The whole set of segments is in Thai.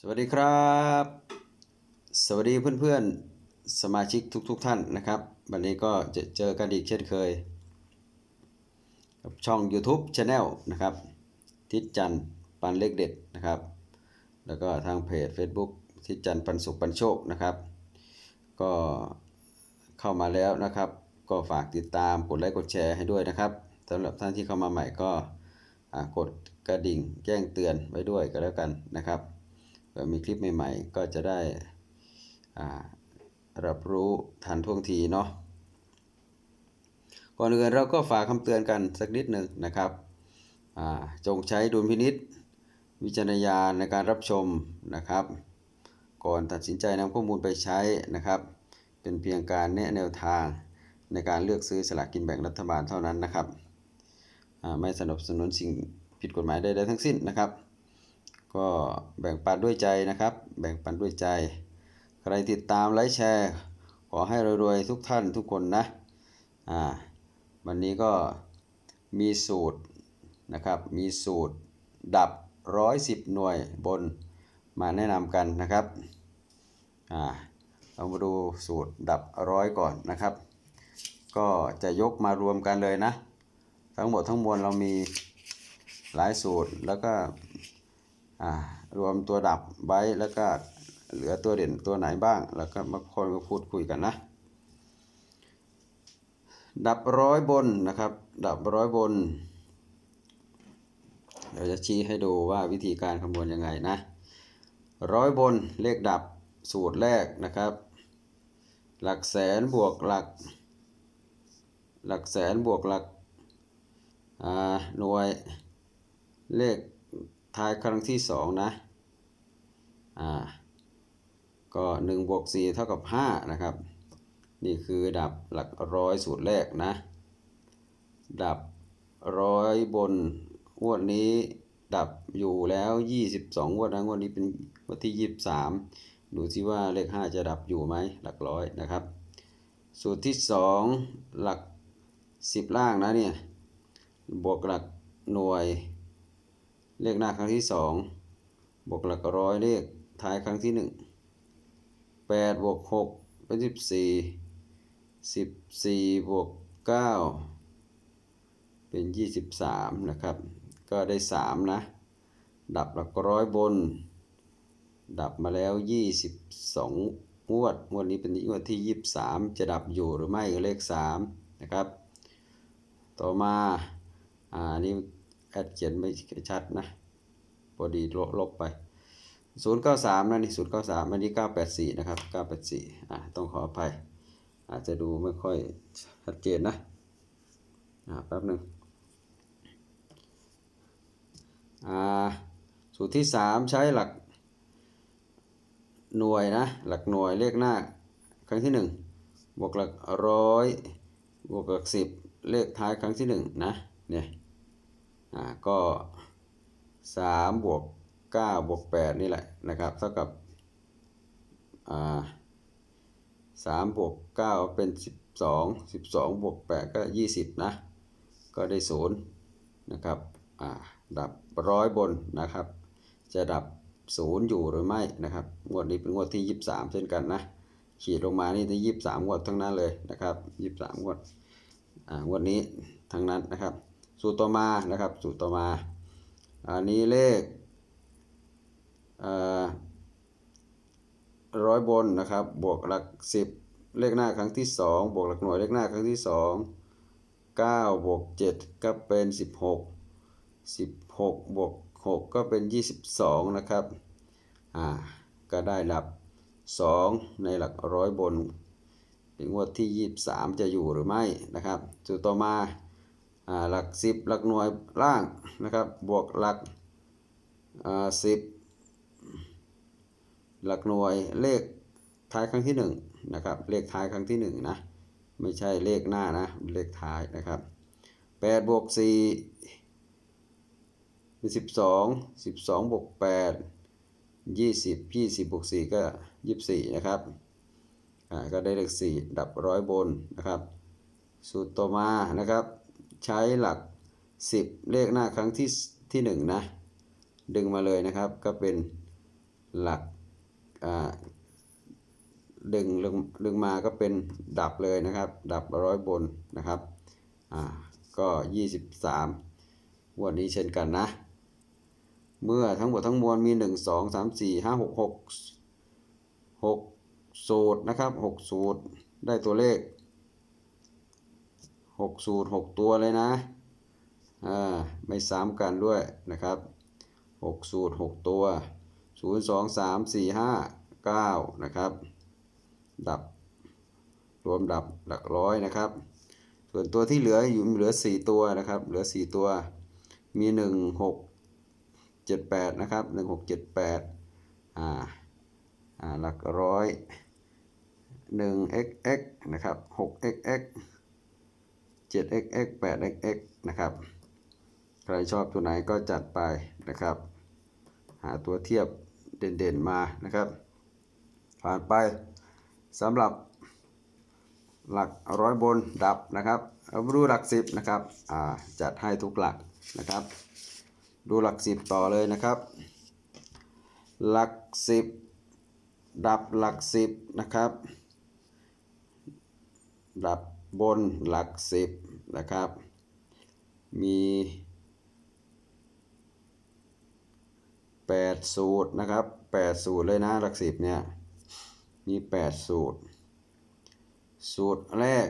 สวัสดีครับ สวัสดีเพื่อนๆ สมาชิกทุกๆทท่านนะครับ วันนี้ก็จะเจอกันอีกเช่นเคย กับช่อง YouTube Channel นะครับ ทิศจันทร์ปันเลขเด็ดนะครับ แล้วก็ทางเพจ Facebook ทิศจันทร์ปันสุขปันโชคนะครับ ก็เข้ามาแล้วนะครับ ก็ฝากติดตามกดไลค์กดแชร์ให้ด้วยนะครับสำหรับท่านที่เข้ามาใหม่ก็กดกระดิ่งแจ้งเตือนไว้ด้วยก็แล้วกันนะครับ ผื่อมีคลิปใหม่ๆ ก็จะได้รับรู้ทันท่วงทีเนาะก่อนอื่นเราก็ฝากคำเตือนกันสักนิดหนึ่งนะครับจงใช้ดุลพินิษวิจารณญาณในการรับชมนะครับ ก่อนตัดสินใจนำข้อมูลไปใช้นะครับ เป็นเพียงการแนะแนวทางในการเลือกซื้อสลากกินแบ่งรัฐบาลเท่านั้นนะครับไม่สนับสนุนสิ่งผิดกฎหมายใดๆทั้งสิ้นนะครับ ก็แบ่งปันด้วยใจนะครับ แบ่งปันด้วยใจ ใครติดตามไลค์แชร์ ขอให้รวยๆทุกท่านทุกคนนะอ่าวันนี้ก็มีสูตรนะครับมีสูตรดับ 110 หน่วยบนมาแนะนำกันนะครับอ่าเรามาดูสูตรดับร้อยก่อนนะครับ ก็จะยกมารวมกันเลยนะ ทั้งหมดทั้งมวลเรามีหลายสูตรแล้วก็ รวมตัวดับไว้แล้วก็เหลือตัวเด่นตัวไหนบ้าง แล้วก็มาคนมาพูดคุยกันนะ ดับร้อยบนนะครับ ดับร้อยบน เดี๋ยวจะชี้ให้ดูว่าวิธีการคำนวณยังไงนะร้อยบนเลขดับสูตรแรกนะครับ หลักแสนบวกหลัก หลักแสนบวกหลักอ่าหน่วยเลข ทายครั้งที่สองนะอ่าก็1บวก4เท่ากับ5นะครับ นี่คือดับหลักร้อยสูตรแรกนะ ดับร้อยบนงวดนี้ดับอยู่แล้ว 22งวดนะงวดนี้เป็นงวดที่ 23 ดูสิว่าเลข 5 จะดับอยู่ไหมหลักร้อยนะครับ สูตรที่ 2 หลัก 10 ล่างนะเนี่ยบวกหลักหน่วย เลขหน้าครั้งที่สองบวกหลักร้อยเลขท้ายครั้งที่หนึ่งแปดบวกหกเป็นสิบสี่สิบสี่บวกเก้าเป็นยี่สิบสามนะครับ ก็ได้สามนะ ดับหลักร้อยบน ดับมาแล้วยี่สิบสองวดงวดนี้เป็นงวดที่ยี่สิบสามจะดับอยู่หรือไม่ก็เลขสามนะครับ ต่อมาอ่านี่ แอดเขียนไม่ชัดนะพอดีลบไป 093นั่นนี่093 อันนี้ 984 นะครับ 984 อ่าต้องขออภัย อาจจะดูไม่ค่อยชัดเจนนะ อ่าแป๊บหนึ่งอ่าสูตรที่ 3 ใช้หลักหน่วยนะ หลักหน่วยเลขหน้า ครั้งที่ 1 บวกหลักร้อยบวกหลัก 10 เลขท้ายครั้งที่ 1 นะเนี่ย อ่าก็สามบวกเก้าบวกแปดนี่แหละนะครับเท่ากับอ่าสามบวกเก้าเป็นสิบสองสิบสองบวกแปดก็ยี่สิบนะ ก็ได้ศูนย์นะครับอ่าดับร้อยบนนะครับ จะดับศูนย์อยู่หรือไม่นะครับ งวดนี้เป็นงวดที่ยี่สามเช่นกันนะขีดลงมานี่ที่ยี่สามงวดทั้งนั้นเลยนะครับยี่สามงวดอ่างวดนี้ทั้งนั้นนะครับ สูตรต่อมานะครับ สูตรต่อมา อันนี้เลขร้อยบนนะครับ บวกหลักสิบเลขหน้าครั้งที่สองบวกหลักหน่วยเลขหน้าครั้งที่สองเก้าบวกเจ็ดก็เป็นสิบหกสิบหกบวกหกก็เป็นยี่สิบสองนะครับ อ่า ก็ได้หลักสองในหลักร้อยบนเป็นงวดที่ยี่สามจะอยู่หรือไม่นะครับสูตรต่อมา หลักสิบหลักหน่วยล่างนะครับบวกหลักสิบหลักหน่วยเลขท้ายครั้งที่หนึ่งนะครับเลขท้ายครั้งที่หนึ่งนะไม่ใช่เลขหน้านะเลขท้ายนะครับแปดบวกสี่เป็นสิบสองสิบสองบวกแปดยี่สิบยี่สิบบวกสี่ก็ยี่สิบนะครับอ่าก็ได้เลขสี่ดับร้อยบนนะครับ สูตรต่อมานะครับ ใช้หลัก 10 เลขหน้าครั้งที่ที่ 1 นะ ดึงมาเลยนะครับก็เป็นหลักดึงดึงดึงมาก็เป็นดับเลยนะครับ ดับร้อยบนนะครับอ่าก็ยี่สิบสามวันนี้เช่นกันนะ เมื่อทั้งหมดทั้งมวลมีหนึ่งสองสามสี่ห้าหกหกหกสูตรนะครับหกสูตรได้ตัวเลข หกสูตรหกตัวเลยนะอ่าไม่ซ้ำกันด้วยนะครับหกสูตรหกตัวศูนย์สองสามสี่ห้าเก้านะครับ ดับรวมดับหลักร้อยนะครับ ส่วนตัวที่เหลืออยู่เหลือสี่ตัวนะครับ เหลือสี่ตัวมีหนึ่งหกเจ็ดแปดนะครับหนึ่งหกเจ็ดแปดอ่าอ่าหลักร้อยหนึ่ง x x นะครับหก x x 7xx 8xx นะครับ ใครชอบตัวไหนก็จัดไปนะครับ หาตัวเทียบเด่นๆมานะครับ ผ่านไปสำหรับหลักร้อยบนดับนะครับรู้หลักสิบนะครับจัดให้ทุกหลักนะครับ ดูหลักสิบต่อเลยนะครับ หลักสิบดับหลักสิบนะครับ ดับบนหลักสิบ นะครับ มีแปดสูตรนะครับแปดสูตรเลยนะหลักสิบเนี่ยมีแปดสูตร สูตรแรก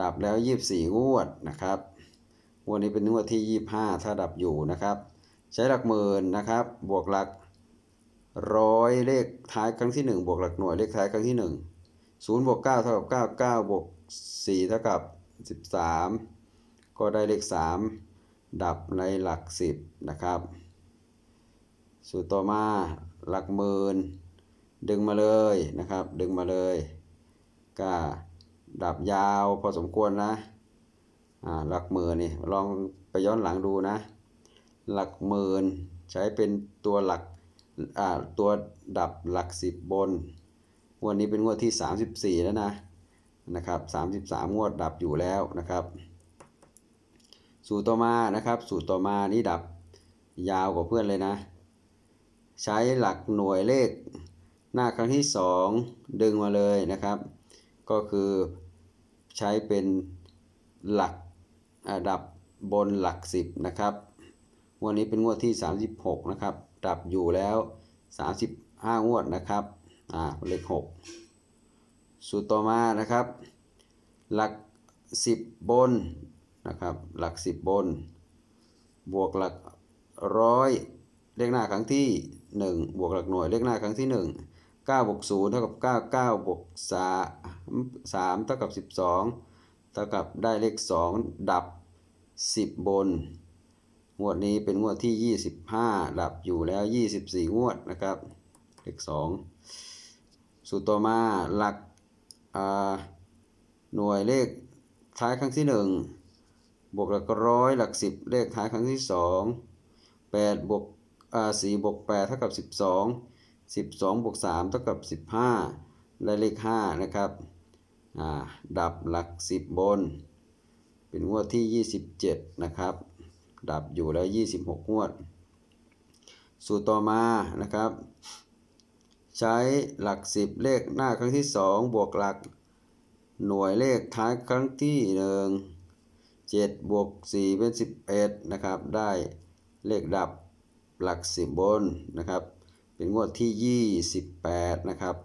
ดับแล้วยี่สี่งวดนะครับงวดนี้เป็นงวดที่ 25 ถ้าดับอยู่นะครับ ใช้หลักหมื่นนะครับ บวกหลักร้อยเลขท้ายครั้งที่ 1 บวกหลักหน่วยเลขท้ายครั้งที่ 1 0บวก9เท่ากับ9 9บวก4เท่ากับ 13 ก็ได้เลข 3 ดับในหลัก 10 นะครับ สูตรต่อมาหลักหมื่นดึงมาเลยนะครับ ดึงมาเลยก็ดับยาวพอสมควรนะอ่าหลักหมื่นนี่ลองไปย้อนหลังดูนะ หลักหมื่นใช้เป็นตัวหลักอ่าตัวดับหลักสิบบนงวดนี้เป็นงวดที่ 34 แล้วนะ นะครับ33 งวดดับอยู่แล้วนะครับ สูตรต่อมานะครับ สูตรต่อมานี่ดับยาวกว่าเพื่อนเลยนะ ใช้หลักหน่วยเลขหน้าครั้งที่ 2 ดึงมาเลยนะครับ ก็คือใช้เป็นหลักดับบนหลักสิบนะครับงวดนี้เป็นงวดที่ 36 นะครับ ดับอยู่แล้ว 35 งวดนะครับ อ่า เลข 6 สูตรต่อมานะครับ หลัก 10 บนนะครับ หลัก 10 บน บวกหลักร้อยเลขหน้าครั้งที่ 1 บวกหลักหน่วยเลขหน้าครั้งที่ 1 9บวก0เท่ากับ9 9บวก3 3เท่ากับ 12 เท่ากับได้เลข 2 ดับ 10 บน งวดนี้เป็นงวดที่ 25 ดับอยู่แล้ว 24 งวดนะครับ เลข 2 สูตรต่อมาหลัก หน่วยเลขท้ายครั้งที่ 1 บวกหลักร้อยหลัก 10 เลขท้ายครั้งที่ 2 8บวก4บวก8เท่ากับ 12 12บวก3เท่ากับ 15ได้เลข 5 นะครับ ดับหลัก 10 บน เป็นงวดที่ 27 นะครับ ดับอยู่แล้ว 26 งวด สูตรต่อมานะครับ ใช้หลัก 10 เลขหน้าครั้งที่ 2 บวกหลักหน่วยเลขท้ายครั้งที่ 1 7 บวก 4 เป็น 11 นะครับ ได้เลขดับหลัก 10 บนนะครับ เป็นงวดที่ 28 นะครับ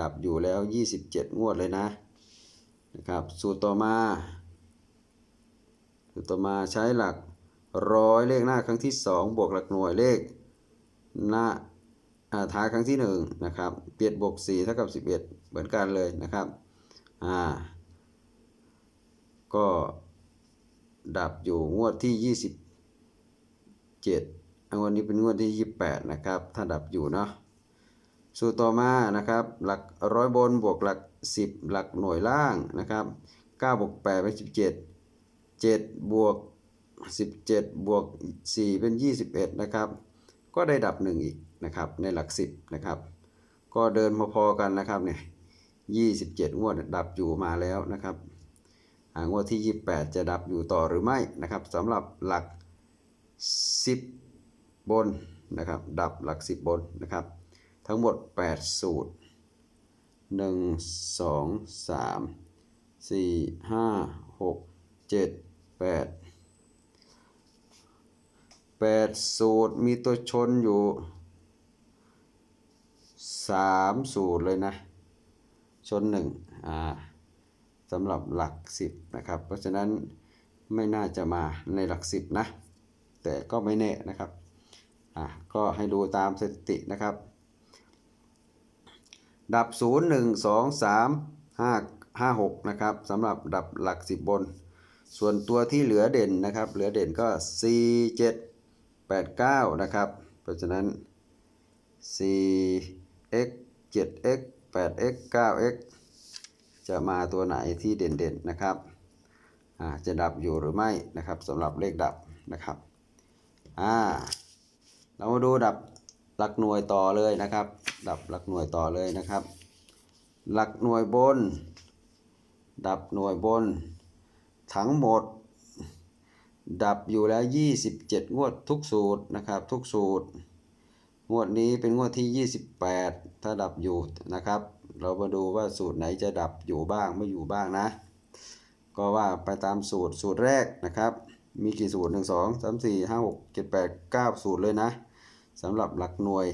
ดับอยู่แล้ว 27 งวดเลยนะนะครับ สูตรต่อมา สูตรต่อมาใช้หลักร้อยเลขหน้าครั้งที่ 2 บวกหลักหน่วยเลขหน้า ท้ายครั้งที่1นะครับเปียดบวก4เท่ากับ 11 เหมือนกันเลยนะครับอ่าก็ดับอยู่งวดที่ 27งวดนี้เป็นงวดที่ 28 นะครับ ถ้าดับอยู่เนาะสูตรต่อมานะครับ หลักร้อยบนบวกหลัก 10 หลักหน่วยล่างนะครับ9บวก8เป็น17 7บวก17บวก4เป็น 21 นะครับ ก็ได้ดับ 1 อีก นะครับในหลัก10นะครับ ก็เดินพอๆกันนะครับเนี่ย27งวดดับอยู่มาแล้วนะครับงวดที่ 28 จะดับอยู่ต่อหรือไม่นะครับสำหรับหลัก 10 บนนะครับดับหลักสิบบนนะครับ ทั้งหมด 8 สูตร 1 2 3 4 5 6 7 8 8 สูตรมีตัวชนอยู่ 3สูตรเลยนะ ชน1อ่าสำหรับหลัก10นะครับ เพราะฉะนั้นไม่น่าจะมาในหลัก10นะ แต่ก็ไม่แน่นะครับอะก็ให้ดูตามสถิตินะครับ ดับ 0 1 2 3 5 5 6นะครับสำหรับดับหลัก 10 บน ส่วนตัวที่เหลือเด่นนะครับ เหลือเด่นก็ 4 7 8 9 นะครับ เพราะฉะนั้น x 7x 8x 9x จะมาตัวไหนที่เด่นๆนะครับอ่าจะดับอยู่หรือไม่นะครับสำหรับเลขดับนะครับอ่าเรามาดูดับหลักหน่วยต่อเลยนะครับ ดับหลักหน่วยต่อเลยนะครับ หลักหน่วยบน ดับหน่วยบน ทั้งหมด ดับอยู่แล้ว 27 งวดทุกสูตรนะครับทุกสูตร งวดนี้เป็นงวดที่ 28 ถ้าดับอยู่นะครับ เรามาดูว่าสูตรไหนจะดับอยู่บ้างไม่อยู่บ้างนะ ก็ว่าไปตามสูตรสูตรแรกนะครับ มีกี่สูตร 1 2 3 4 5 6 7 8 9 สูตรเลยนะสำหรับหลักหน่วย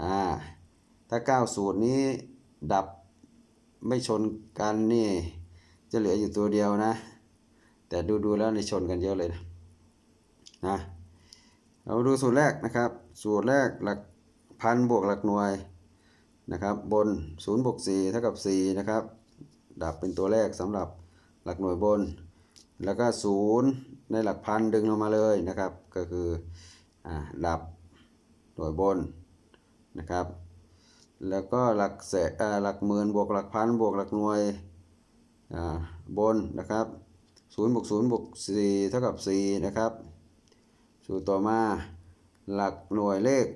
อ่าถ้า 9 สูตรนี้ดับไม่ชนกันนี่จะเหลืออยู่ตัวเดียวนะ แต่ดูดูๆแล้วในชนกันเยอะเลยนะนะเราดูสูตรแรกนะครับ สูตรแรกหลักพันบวกหลักหน่วยนะครับ บน0บวก4เท่ากับ4นะครับดับเป็นตัวแรกสำหรับหลักหน่วยบน แล้วก็ 0 ในหลักพันดึงลงมาเลยนะครับ ก็คืออ่าดับหน่วยบนนะครับ แล้วก็หลักแสหลักหมื่นบวกหลักพันบวกหลักหน่วยบนนะครับ0บวก0บวก4เท่ากับ4นะครับ สูตรต่อมา หลักหน่วยเลข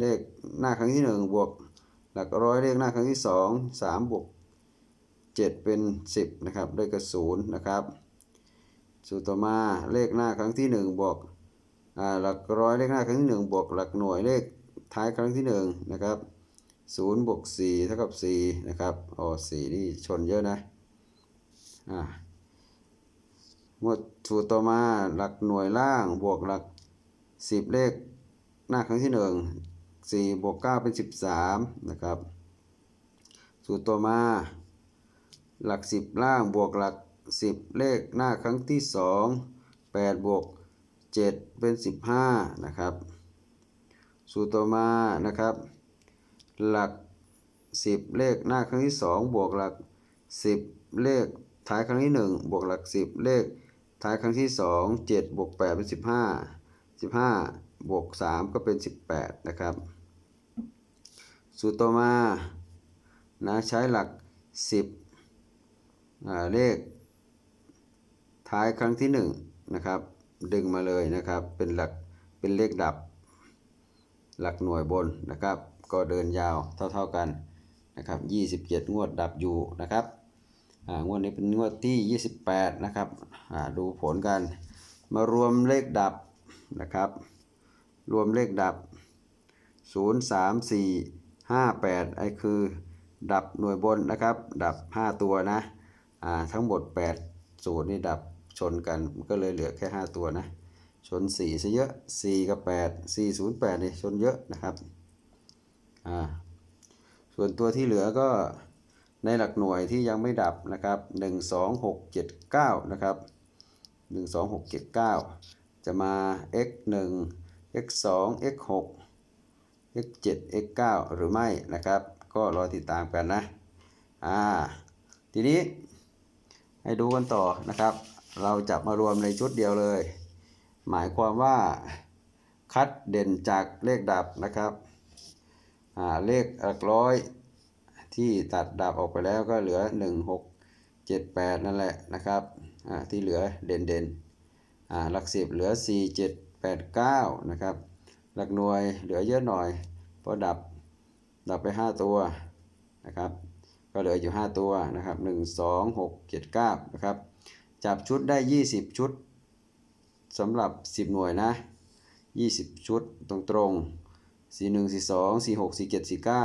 เลขหน้าครั้งที่ 1 บวก หลักร้อยเลขหน้าครั้งที่ 2 3 บวก 7 เป็น 10 นะครับ ได้กับ0นะครับ สูตรต่อมาเลขหน้าครั้งที่ 1 บวกหลักร้อยเลขหน้าครั้งที่ 1 บวก หลักหน่วยเลขท้ายครั้งที่ 1 นะครับ0บวก4เท่ากับ 4 นะครับอ๋อ4นี่ชนเยอะนะอ่าหมวดสูตรต่อมาหลักหน่วยล่างบวกหลัก 10เลขหน้าครั้งที่1 4บวก9เป็น13นะครับ สูตรต่อมา หลัก10ล่างบวกหลัก10เลขหน้าครั้งที่2 8บวก7เป็น15นะครับ สูตรต่อมานะครับ หลัก10เลขหน้าครั้งที่2บวกหลัก10เลขท้ายครั้งที่1บวกหลัก10เลขท้ายครั้งที่2 7บวก8เป็น15 15 บวก 3 ก็เป็น 18 นะครับ สูตรต่อมานะใช้หลัก 10 เลข ท้ายครั้งที่ 1 นะครับ ดึงมาเลยนะครับ เป็นหลัก เป็นเลขดับ หลักหน่วยบนนะครับ ก็เดินยาวเท่า ๆกันนะครับ 27 งวดดับอยู่นะครับอ่างวดนี้เป็นงวดที่ 28 นะครับอ่าดูผลกัน มารวมเลขดับ นะครับ รวมเลขดับ 0 3 4 5 8ไอ้คือ ดับหน่วยบนนะครับ ดับ 5 ตัวนะอ่าทั้งหมด 8 สูตรนี่ดับชนกันก็เลยเหลือแค่ 5 ตัวนะ ชน4ซะเยอะ 4 กับ 8 4 0 8นี่ชนเยอะนะครับอ่าส่วนตัวที่เหลือก็ในหลักหน่วยที่ยังไม่ดับนะครับ 1 2 6 7 9 นะครับ 1 2 6 7 9 จะมา x 1 x 2 x 6 x 7 x 9หรือไม่นะครับ ก็รอติดตามกันนะ อ่า ทีนี้ ให้ดูกันต่อนะครับ เราจะมารวมในชุดเดียวเลย หมายความว่าคัดเด่นจากเลขดับนะครับ อ่า เลขหลักร้อยที่ตัดดับออกไปแล้วก็เหลือ 1 6 7 8 นั่นแหละนะครับ อ่า ที่เหลือเด่นเด่นๆ อ่าหลักสิบเหลือ 4 7 8 9 นะครับ หลักหน่วยเหลือเยอะหน่อย เพราะดับดับไป 5 ตัวนะครับ ก็เหลืออยู่ 5 ตัวนะครับ 1 2 6 7 9 นะครับ จับชุดได้ 20 ชุดสำหรับ 10 หน่วยนะยี่สิบชุดตรงตรงสี่หนึ่งสี่สองสี่หกสี่เจ็ดสี่เก้า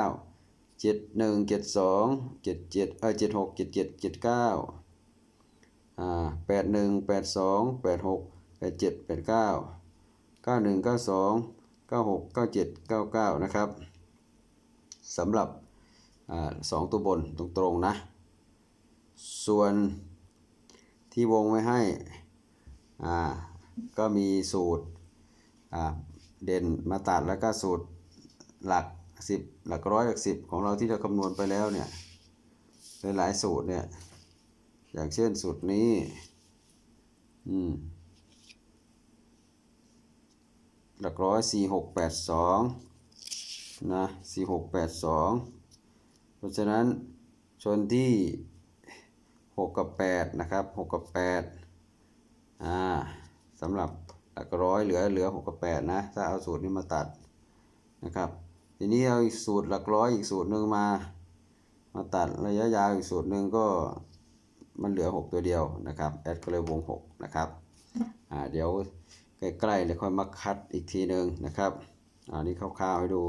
เจ็ดหนึ่งเจ็ดสองเจ็ดเจ็ดเออเจ็ดหกเจ็ดเจ็ดเจ็ดเก้าอ่าแปดหนึ่งแป ดสองแปดเจ็ดแปดเก้าเก้าหนึ่งเก้าสองเก้าหกเก้าเจ็ดเก้าเก้านะครับสำหรับอสองตัวบนตรงตรงๆนะ ส่วนที่วงไว้ให้อ่าก็มีสูตรอ่าเด่นมาตัดแล้วก็สูตรหลักสิบหลักร้อยหลักสิบของเราที่เราคำนวณไปแล้วเนี่ยหลายๆสูตรเนี่ยอย่างเช่นสูตรนี้อืม หลักร้อยสี่หกแปดสองนะสี่หกแปดสองเพราะฉะนั้นชนที่6กับ8นะครับ6กับ8อ่าสำหรับหลักร้อยเหลือเหลือ6กับ8นะ ถ้าเอาสูตรนี้มาตัดนะครับ ทีนี้เอาอีกสูตรหลักร้อยอีกสูตรหนึ่งมา มาตัดระยะยาวอีกสูตรหนึ่งก็มันเหลือ 6 ตัวเดียวนะครับแอดก็เลยวง 6 นะครับอ่าเดี๋ยว ใกล้ๆเดี๋ยวค่อยมาคัดอีกทีหนึ่งนะครับอันนี้คร่าวๆให้ดู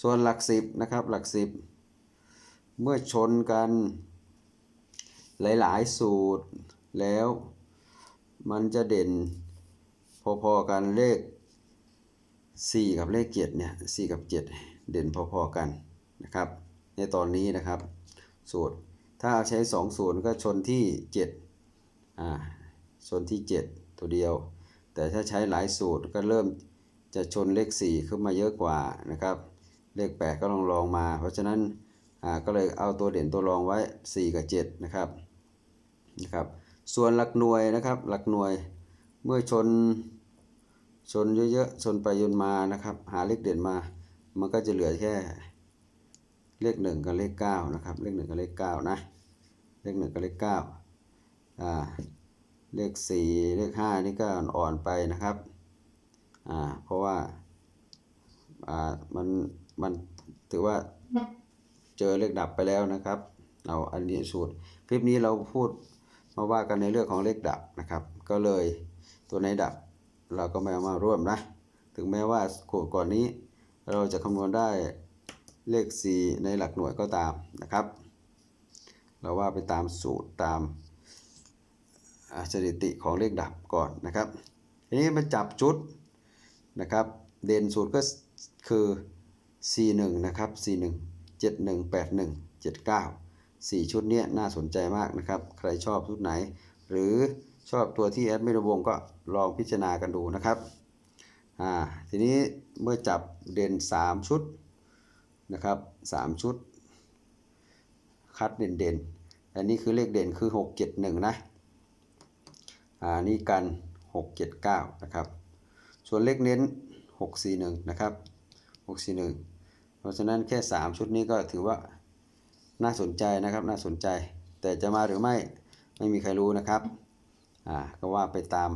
ส่วนหลัก10นะครับหลัก10เมื่อชนกันหลายๆสูตรแล้ว มันจะเด่นพอๆกันเลข 4 กับเลข7เนี่ย4กับ7เด่นพอๆกันนะครับ ในตอนนี้นะครับ สูตรถ้าใช้2สูตรก็ชนที่7อ่าชนที่ 7 ตัวเดียว แต่ถ้าใช้หลายสูตรก็เริ่มจะชนเลข 4 ขึ้นมาเยอะกว่านะครับ เลข 8 ก็ลองลองมา เพราะฉะนั้นก็เลยเอาตัวเด่นตัวรองไว้ 4 กับ 7 นะครับนะครับ ส่วนหลักหน่วยนะครับ หลักหน่วยเมื่อชนชนเยอะๆชนไปยนมานะครับ หาเลขเด่นมา มันก็จะเหลือแค่เลข 1 กับเลข9นะครับเลข 1 กับเลข9นะเลข 1 กับเลข9อ่า เลข 4 เลข 5 นี่ก็อ่อนไปนะครับอ่าเพราะว่าอ่ามันมันถือว่าเจอเลขดับไปแล้วนะครับเอาอันนี้สูตรคลิปนี้เราพูดมาว่ากันในเรื่องของเลขดับนะครับ ก็เลยตัวไหนดับเราก็ไม่เอามาร่วมนะ ถึงแม้ว่าก่อนนี้ เราจะคำนวณได้เลข 4 ในหลักหน่วยก็ตามนะครับ เราว่าไปตามสูตรตาม สถิติของเลขดับก่อนนะครับทีนี้มาจับชุดนะครับ เด่นสูตรก็คือ C1 นะครับ C1 71 81 79 4 ชุดเนี้ยน่าสนใจมากนะครับ ใครชอบชุดไหน หรือชอบตัวที่แอดไม่ระวงก็ลองพิจารณากันดูนะครับอ่าทีนี้เมื่อจับเด่น 3 ชุดนะครับ 3 ชุด คัดเด่นเด่นๆอันนี้คือเลขเด่นคือ 6 7 1 นะ อ่านี่กัน 6 7 9 นะครับ ส่วนเลขเน้น 6 4 1 นะครับ 6 4 1 เพราะฉะนั้นแค่ 3 ชุดนี้ก็ถือว่าน่าสนใจนะครับ น่าสนใจ แต่จะมาหรือไม่ไม่มีใครรู้นะครับ อ่า ก็ว่าไปตาม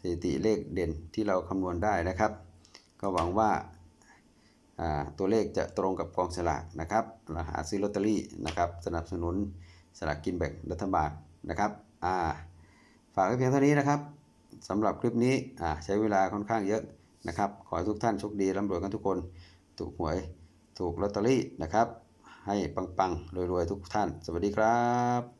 สถิติเลขเด่นที่เราคำนวณได้นะครับ ก็หวังว่าอ่าตัวเลขจะตรงกับกองสลากนะครับเราหาซื้อลอตเตอรี่นะครับ สนับสนุนสลากกินแบ่งรัฐบาลนะครับอ่า ฝากไว้เพียงเท่านี้นะครับสำหรับคลิปนี้ใช้เวลาค่อนข้างเยอะนะครับ ขอให้ทุกท่านโชคดีร่ำรวยกันทุกคน ถูกหวย ถูกลอตเตอรี่นะครับ ให้ปังๆรวยๆทุกท่าน สวัสดีครับ